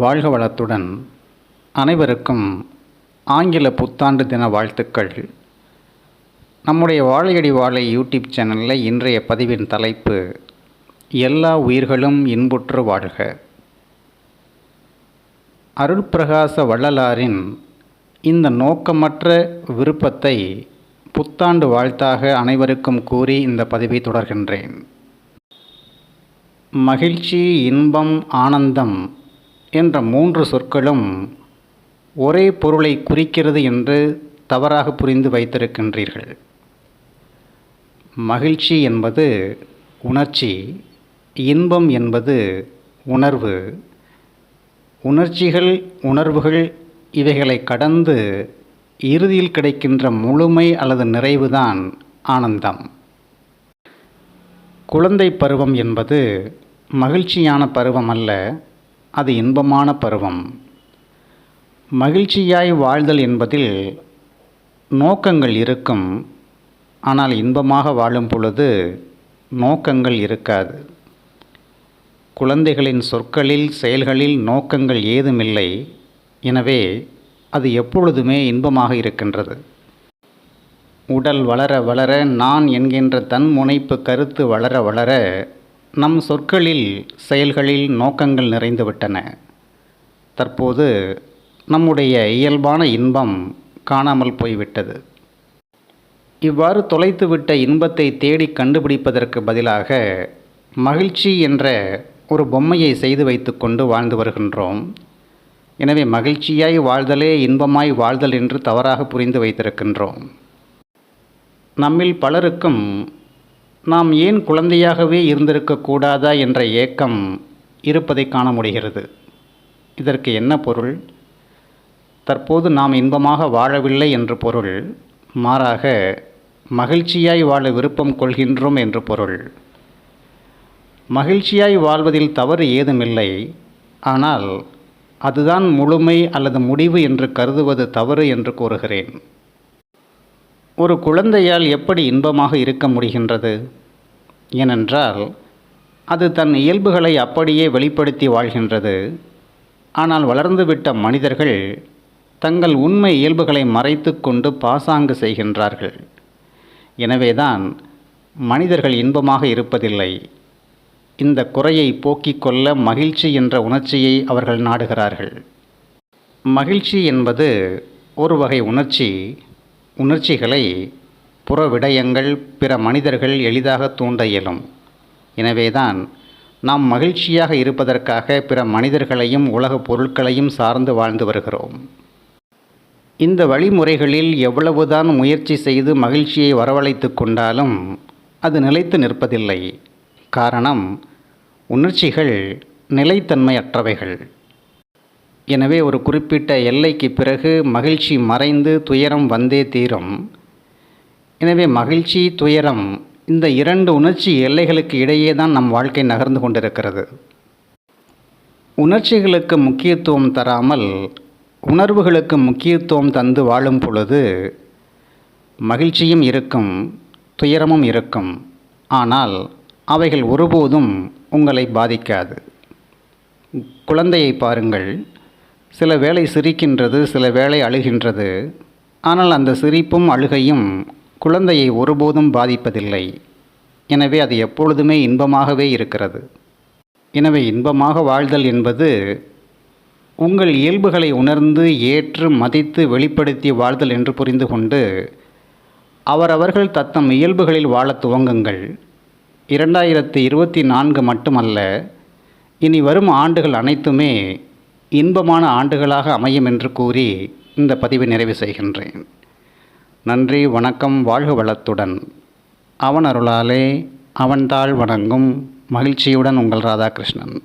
வாழ்க வளத்துடன். அனைவருக்கும் ஆங்கில புத்தாண்டு தின வாழ்த்துக்கள். நம்முடைய வாழையடி வாழை யூடியூப் சேனலில் இன்றைய பதிவின் தலைப்பு எல்லா உயிர்களும் இன்புற்று வாழ்க அருள்பிரகாச வள்ளலாரின் இந்த நோக்கமற்ற விருப்பத்தை புத்தாண்டு வாழ்த்தாக அனைவருக்கும் கூறி இந்த பதிவை தொடர்கின்றேன். மகிழ்ச்சி இன்பம் ஆனந்தம் என்ற மூன்று சொற்களும் ஒரே பொருளை குறிக்கிறது என்று தவறாக புரிந்து வைத்திருக்கின்றீர்கள். மகிழ்ச்சி என்பது உணர்ச்சி இன்பம் என்பது உணர்வு. உணர்ச்சிகள் உணர்வுகள் இவைகளை கடந்து இறுதியில் கிடைக்கின்ற முழுமை அல்லது நிறைவுதான் ஆனந்தம். குழந்தை பருவம் என்பது மகிழ்ச்சியான பருவம் அல்ல அது இன்பமான பருவம். மகிழ்ச்சியாய் வாழ்தல் என்பதில் நோக்கங்கள் இருக்கும். ஆனால் இன்பமாக வாழும் பொழுது நோக்கங்கள் இருக்காது. குழந்தைகளின் சொற்களில் செயல்களில் நோக்கங்கள் ஏதுமில்லை. எனவே அது எப்பொழுதுமே இன்பமாக இருக்கின்றது. உடல் வளர வளர நான் என்கின்ற தன் முனைப்பு கருத்து வளர வளர நம் சொற்களில் செயல்களில் நோக்கங்கள் நிறைந்துவிட்டன. தற்போது நம்முடைய இயல்பான இன்பம் காணாமல் போய்விட்டது. இவ்வாறு தொலைத்துவிட்ட இன்பத்தை தேடி கண்டுபிடிப்பதற்கு பதிலாக மகிழ்ச்சி என்ற ஒரு பொம்மையை செய்து வைத்துக்கொண்டு வாழ்ந்து வருகின்றோம். எனவே மகிழ்ச்சியாய் வாழ்தலே இன்பமாய் வாழ்தல் என்று தவறாக புரிந்து வைத்திருக்கின்றோம். நம்மில் பலருக்கும் நாம் ஏன் குழந்தையாகவே இருந்திருக்கக்கூடாதா என்ற ஏக்கம் இருப்பதை காண முடிகிறது. இதற்கு என்ன பொருள்? தற்போது நாம் இன்பமாக வாழவில்லை என்று பொருள் மாறாக மகிழ்ச்சியாய் வாழ விருப்பம் கொள்கின்றோம் என்று பொருள். மகிழ்ச்சியாய் வாழ்வதில் தவறு ஏதுமில்லை. ஆனால் அதுதான் முழுமை அல்லது முடிவு என்று கருதுவது தவறு என்று கூறுகிறேன். ஒரு குழந்தையால் எப்படி இன்பமாக இருக்க முடிகின்றது? ஏனென்றால் அது தன் இயல்புகளை அப்படியே வெளிப்படுத்தி வாழ்கின்றது. ஆனால் வளர்ந்துவிட்ட மனிதர்கள் தங்கள் உண்மை இயல்புகளை மறைத்து கொண்டு பாசாங்கு செய்கின்றார்கள். எனவேதான் மனிதர்கள் இன்பமாக இருப்பதில்லை. இந்த குறையை போக்கிக் கொள்ள மகிழ்ச்சி என்ற உணர்ச்சியை அவர்கள் நாடுகிறார்கள். மகிழ்ச்சி என்பது ஒரு வகை உணர்ச்சி உணர்ச்சிகளை புற விடயங்கள் பிற மனிதர்கள் எளிதாக தூண்ட இயலும். எனவேதான் நாம் மகிழ்ச்சியாக இருப்பதற்காக பிற மனிதர்களையும் உலகப் பொருட்களையும் சார்ந்து வாழ்ந்து வருகிறோம். இந்த வழிமுறைகளில் எவ்வளவுதான் முயற்சி செய்து மகிழ்ச்சியை வரவழைத்து கொண்டாலும் அது நிலைத்து நிற்பதில்லை. காரணம் உணர்ச்சிகள் நிலைத்தன்மையற்றவைகள். எனவே ஒரு குறிப்பிட்ட எல்லைக்கு பிறகு மகிழ்ச்சி மறைந்து துயரம் வந்தே தீரும். எனவே மகிழ்ச்சி துயரம் இந்த இரண்டு உணர்ச்சி எல்லைகளுக்கு இடையே தான் நம் வாழ்க்கை நகர்ந்து கொண்டிருக்கிறது. உணர்ச்சிகளுக்கு முக்கியத்துவம் தராமல் உணர்வுகளுக்கு முக்கியத்துவம் தந்து வாழும் பொழுது மகிழ்ச்சியும் இருக்கும் துயரமும் இருக்கும். ஆனால் அவைகள் ஒருபோதும் உங்களை பாதிக்காது. குழந்தையை பாருங்கள். சில வேலை சிரிக்கின்றது சில வேலை அழுகின்றது. ஆனால் அந்த சிரிப்பும் அழுகையும் குழந்தையை ஒருபோதும் பாதிப்பதில்லை. எனவே அது எப்பொழுதுமே இன்பமாகவே இருக்கிறது. எனவே இன்பமாக வாழ்தல் என்பது உங்கள் இயல்புகளை உணர்ந்து ஏற்று மதித்து வெளிப்படுத்தி வாழ்தல் என்று புரிந்து கொண்டு அவரவர்கள் தத்தம் இயல்புகளில் வாழத் துவங்குங்கள். இரண்டாயிரத்து இருபத்தி நான்கு மட்டுமல்ல இனி வரும் ஆண்டுகள் அனைத்துமே இன்பமான ஆண்டுகளாக அமையும் என்று கூறி இந்த பதிவை நிறைவு செய்கின்றேன். நன்றி வணக்கம் வாழ்க வளத்துடன். அவன் அருளாலே அவன்தாள் வணங்கும் மகிழ்ச்சியுடன் உங்கள் ராதாகிருஷ்ணன்.